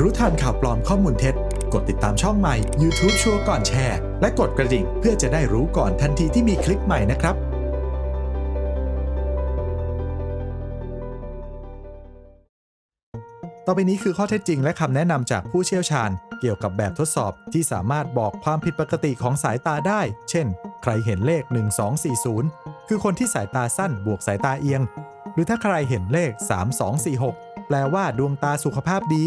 รู้ทันข่าวปลอมข้อมูลเท็จ กดติดตามช่องใหม่ YouTube ชัวร์ก่อนแชร์ และกดกระดิ่งเพื่อจะได้รู้ก่อนทันทีที่มีคลิปใหม่นะครับต่อไปนี้คือข้อเท็จจริงและคำแนะนำจากผู้เชี่ยวชาญ เกี่ยวกับแบบทดสอบที่สามารถบอกความผิดปกติของสายตาได้ เช่น ใครเห็นเลข 1240 คือคนที่สายตาสั้นบวกสายตาเอียง หรือถ้าใครเห็นเลข 3246 แปลว่าดวงตาสุขภาพดี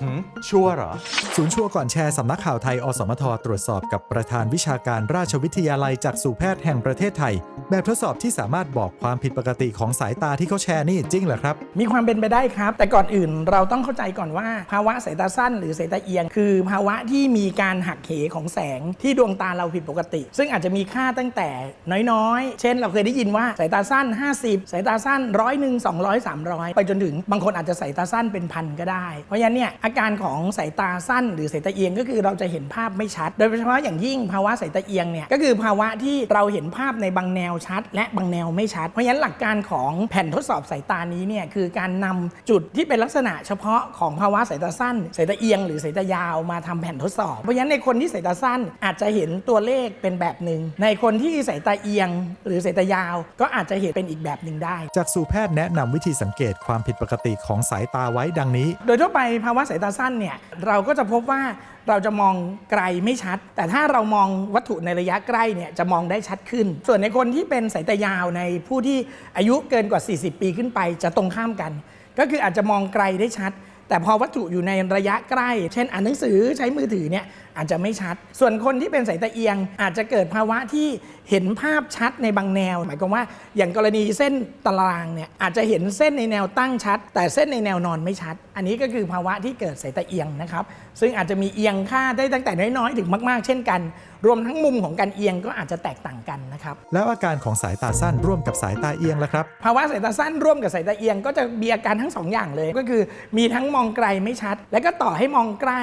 หืมชัวร์เหรอ ศูนย์ชัวร์ก่อนแชร์สำนักข่าวไทย อสมท ตรวจสอบกับประธานวิชาการราชวิทยาลัยจากสู่แพทย์แห่งประเทศไทย แบบทดสอบที่สามารถบอกความผิดปกติของสายตาที่เขาแชร์นี่จริงเหรอครับ มีความเป็นไปได้ครับ แต่ก่อนอื่นเราต้องเข้าใจก่อนว่าภาวะสายตาสั้นหรือสายตาเอียง คือภาวะที่มีการหักเหของแสงที่ดวงตาเราผิดปกติ ซึ่งอาจจะมีค่าตั้งแต่น้อยๆ เช่น เราเคยได้ยินว่าสายตาสั้น 50 สายตาสั้นร้อยหนึ่งสองร้อยสามร้อยไปจนถึงบางคนอาจจะสายตาสั้นเป็นพันก็ได้ เพราะฉะนั้นเนี่ยอาการของสายตาสั้นหรือสายตาเอียงก็คือเราจะเห็นภาพไม่ชัด โดยเฉพาะอย่างยิ่งภาวะสายตาเอียงเนี่ยก็คือภาวะที่เราเห็นภาพในบางแนวชัด และบางแนวไม่ชัด เพราะฉะนั้นหลักการของแผ่นทดสอบสายตานี้เนี่ยคือการนำจุดที่เป็นลักษณะเฉพาะของภาวะสายตาสั้นสายตาเอียง หรือสายตายาวมาทำแผ่นทดสอบ เพราะฉะนั้นในคนที่สายตาสั้นอาจจะเห็นตัวเลขเป็นแบบหนึ่งในคนที่สายตาเอียง หรือสายตายาว ก็อาจจะเห็นเป็นอีกแบบหนึ่งได้ จากสู่แพทย์แนะนำวิธีสังเกตความผิดปกติของสายตาไว้ดังนี้ โดยทั่วไปภาวะสายายตาสั้นเนี่ยเราก็จะพบว่าเราจะมองไกลไม่ชัด แต่ถ้าเรามองวัตถุในระยะใกล้เนี่ยจะมองได้ชัดขึ้น ส่วนในคนที่เป็นสายตายาวในผู้ที่อายุเกินกว่า 40 ปีขึ้นไปจะตรงข้ามกัน ก็คืออาจจะมองไกลได้ชัด แต่พอวัตถุอยู่ในระยะใกล้ เช่นอ่านหนังสือใช้มือถือเนี่ยอาจจะไม่ชัด ส่วนคนที่เป็นสายตาเอียง อาจจะเกิดภาวะที่เห็นภาพชัดในบางแนว หมายความว่าอย่างกรณีเส้นตารางเนี่ยอาจจะเห็นเส้นในแนวตั้งชัด แต่เส้นในแนวนอนไม่ชัด อันนี้ก็คือภาวะที่เกิดสายตาเอียงนะครับซึ่งอาจจะมีเอียงค่าได้ตั้งแต่น้อยๆถึงมาก ๆ เช่นกัน รวมทั้งมุมของการเอียงก็อาจจะแตกต่างกันนะครับ แล้วอาการของสายตาสั้นร่วมกับสายตาเอียงล่ะครับ ภาวะสายตาสั้นร่วมกับสายตาเอียงก็จะมีอาการทั้งสองอย่างเลย ก็คือมีทั้งมองไกลไม่ชัด และก็ต่อให้มองใกล้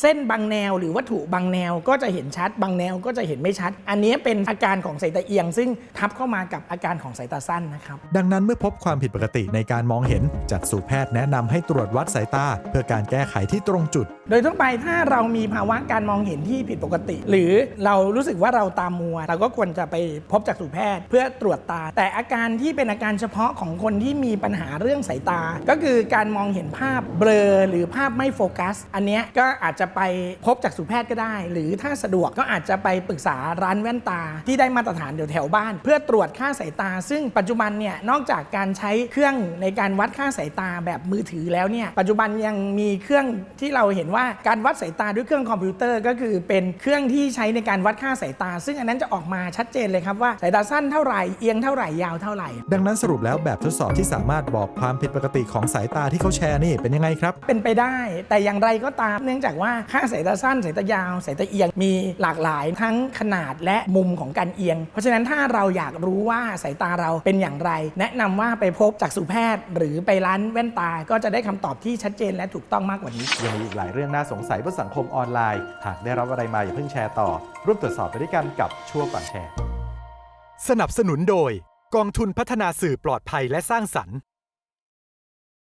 เส้นบางแนวหรือวัตถุบางแนวก็จะเห็นชัด บางแนวก็จะเห็นไม่ชัด อันนี้เป็นอาการของสายตาเอียง ซึ่งทับเข้ามากับอาการของสายตาสั้นนะครับดังนั้นเมื่อพบความผิดปกติในการมองเห็นจากสู่แพทย์แนะนำให้ตรวจวัดสายตา เพื่อการแก้ไขที่ตรงจุด โดยทั่วไปถ้าเรามีภาวะการมองเห็นที่ผิดปกติ หรือเรารู้สึกว่าเราตามัว เราก็ควรจะไปพบจักษุแพทย์เพื่อตรวจตา แต่อาการที่เป็นอาการเฉพาะของคนที่มีปัญหาเรื่องสายตา ก็คือการมองเห็นภาพเบลอหรือภาพไม่โฟกัส อันนี้ก็อาจจะไปพบจักษุแพทย์ก็ได้ หรือถ้าสะดวกก็อาจจะไปปรึกษาร้านแว่นตา ที่ได้มาตรฐานเดี๋ยวแถวบ้าน เพื่อตรวจค่าสายตา ซึ่งปัจจุบันเนี่ยนอกจากการใช้เครื่องในการวัดค่าสายตาแบบมือถือแล้วเนี่ยปัจจุบันยังมีเครื่องที่เราเห็นว่าการวัดสายตาด้วยเครื่องคอมพิวเตอร์ ก็คือเป็นเครื่องที่ใช้ในการวัดค่าสายตา ซึ่งอันนั้นจะออกมาชัดเจนเลยครับว่าสายตาสั้นเท่าไหร่เอียงเท่าไหร่ยาวเท่าไหร่ ดังนั้นสรุปแล้วแบบทดสอบที่สามารถบอกความผิดปกติของสายตาที่เขาแชร์นี่เป็นยังไงครับ เป็นไปได้แต่อย่างไรก็ตามเนื่องจากว่าค่าสายตาสั้นสายตายาวสายตาเอียงมีหลากหลายทั้งขนาดและมุมของการเอียง เพราะฉะนั้นถ้าเราอยากรู้ว่าสายตาเราเป็นอย่างไร แนะนำว่าไปพบจักษุแพทย์ หรือไปร้านแว่นตาก็จะได้คำตอบที่ชัดเจนและถูกต้องมากกว่านี้ยังมีอีกหลายเรื่องน่าสงสัยบนสังคมออนไลน์ หากได้รับอะไรมาอย่าเพิ่งแชร์ต่อ ร่วมตรวจสอบไปด้วยกันกับชั่วก่อนแชร์ สนับสนุนโดย กองทุนพัฒนาสื่อปลอดภัยและสร้างสรรค์